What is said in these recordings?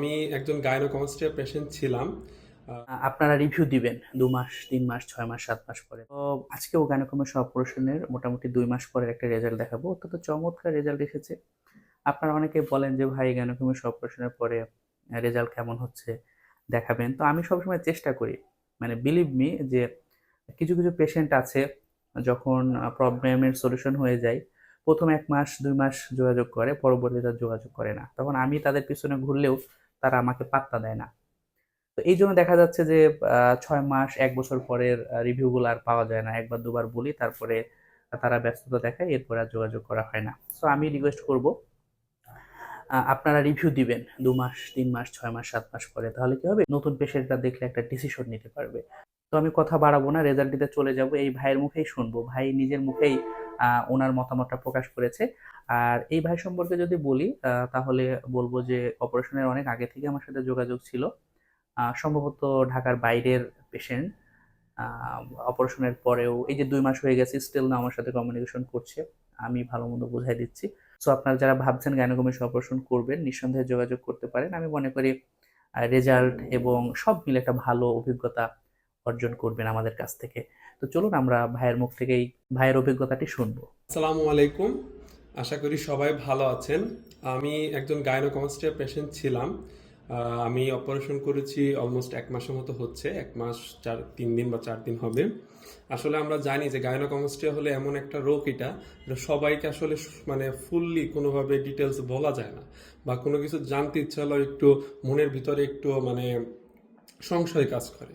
আমি একজন gynaecomastia patient ছিলাম। আপনারা রিভিউ দিবেন দু মাস, তিন মাস, ছয় মাস, সাত মাস পরে। তো আজকেও গাইনোকমাস অপারেশনের মোটামুটি দুই মাস পরে একটা রেজাল্ট দেখাবো। অত্যন্ত চমৎকার রেজাল্ট এসেছে। আপনারা অনেকে বলেন যে, ভাই গাইনোকমাস অপারেশনের পরে রেজাল্ট কেমন হচ্ছে? দেখাবেন। তো আমি সবসময় চেষ্টা করি। মানে বিলিভ মি যে, কিছু কিছু পেশেন্ট আছে যখন প্রবলেমের সলিউশন হয়ে যায়, প্রথম এক মাস, দুই মাস যোগাযোগ করে, পরবর্তীতে যোগাযোগ করে না। তখন আমি তাদের পিছনে ঘুরলেও তারা আমাকে পাত্তা দেয় না। তো এই জন্য দেখা যাচ্ছে যে ছয় মাস, এক বছর পরের রিভিউগুলো আর পাওয়া যায় না। একবার, দুবার বলি, তারপরে তারা ব্যস্ততা দেখায়, এরপর আর যোগাযোগ করা হয় না। সো আমি রিকোয়েস্ট করব আপনারা রিভিউ দিবেন দু মাস, তিন মাস, ছয় মাস, সাত মাস পরে, তাহলে কি হবে? নতুন পেশেন্টরা দেখলে একটা ডিসিশন নিতে পারবে। তো আমি কথা বাড়াবো না রেজাল্ট দিতে চলে যাব, এই ভাইয়ের মুখেই শুনব। ভাই নিজের মুখেই ওনার মতামতটা প্রকাশ করেছে। আর এই ভাই সম্পর্কে যদি বলি তাহলে বলব যে অপারেশনের অনেক আগে থেকে আমার সাথে যোগাযোগ ছিল। সম্ভবত ঢাকার বাইরের পেশেন্ট অপারেশনের পরেও এই যে দুই মাস হয়ে গেছে স্টিল না আমার সাথে কমিউনিকেশন করছে। আমি ভালো মন্দ বোঝাই দিচ্ছি। সো আপনারা যারা ভাবছেন গাইনোকমেশন অপারেশন করবেন নিঃসন্দেহে যোগাযোগ করতে পারেন। আমি মনে করি রেজাল্ট এবং সব মিলে একটা ভালো অভিজ্ঞতা অর্জন করবেন আমাদের কাছ থেকে। তো চলুন আমরা ভাইয়ের মুখ থেকেই, ভাইয়ের অভিজ্ঞতাটি শুনব। আসসালামু আলাইকুম। আশা করি সবাই ভালো আছেন। আমি একজন গাইনোকমাস্টিয়া পেশেন্ট ছিলাম। আমি অপারেশন করেছি অলমোস্ট এক মাসের মতো হচ্ছে। এক মাস, চার, তিন দিন বা চার দিন হবে। আসলে আমরা জানি যে গাইনোকমাস্টিয়া হলে এমন একটা রোগ এটা সবাইকে আসলে মানে ফুললি কোনোভাবে ডিটেলস বলা যায় না। বা কোনো কিছু জানতে ইচ্ছা হলেও একটু মনের ভিতরে একটু মানে সংশয় কাজ করে।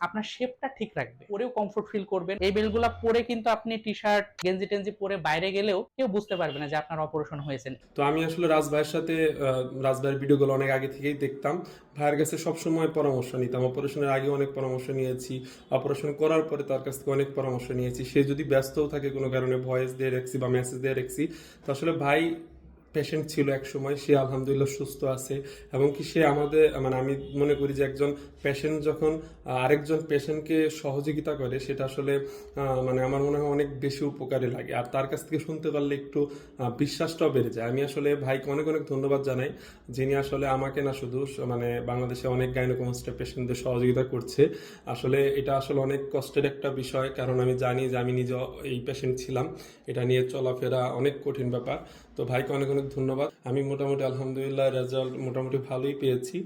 আপনার শেপটা ঠিক রাখবে। পরেও কমফোর্ট ফিল করবেন। এই বেলগুলা পরে কিন্তু আপনি টি শার্ট গেঞ্জি টেঞ্জি পরে বাইরে গেলেও কেউ বুঝতে পারবে না যে আপনার অপারেশন হয়েছে তো আমি আসলে রাজ ভাইয়ের সাথে রাজ ভাইয়ের ভিডিওগুলো অনেক আগে থেকেই দেখতাম। ভাইয়ের কাছে সবসময় পরামর্শ নিতাম। অপারেশনের আগে অনেক পরামর্শ নিয়েছি। অপারেশন করার পরে তার কাছ থেকে অনেক পরামর্শ নিয়েছি। সে যদি ব্যস্তও থাকে কোনো কারণে ভয়েস দিয়ে রাখছি বা মেসেজ দিয়ে রাখছি, তো আসলে ভাই পেশেন্ট ছিল এক সময়, সে আলহামদুলিল্লাহ সুস্থ আছে এবং কি সে আমাদের মানে আমি মনে করি যে একজন পেশেন্ট যখন আরেকজন পেশেন্টকে সহযোগিতা করে, সেটা আসলে মানে আমার মনে হয় অনেক বেশি উপকারে লাগে। আর তার কাছ থেকে শুনতে পারলে একটু বিশ্বাসটাও বেড়ে যায়। আমি আসলে ভাইকে অনেক অনেক ধন্যবাদ জানাই, যিনি আসলে আমাকে না শুধু মানে বাংলাদেশে অনেক গাইনোকমাস্টার পেশেন্টদের সহযোগিতা করছে। আসলে এটা আসলে অনেক কষ্টের একটা বিষয়, কারণ আমি জানি যে আমি নিজে এই পেশেন্ট ছিলাম। এটা নিয়ে চলাফেরা অনেক কঠিন ব্যাপার। তো ভাইকে অনেক অনেক ধন্যবাদ। আমি মোটামুটি আলহামদুলিল্লাহ রেজাল্ট মোটামুটি ভালোই পেয়েছি।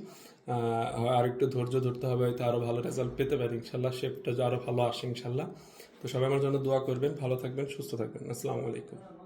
আর একটু ধৈর্য ধরতে হবে, হয়তো আরও ভালো রেজাল্ট পেতে পারি, ইনশাল্লাহ শেপটা আরও ভালো আসে, ইনশাল্লাহ। তো সবাই আমার জন্য দোয়া করবেন, ভালো থাকবেন, সুস্থ থাকবেন। আসসালামু আলাইকুম।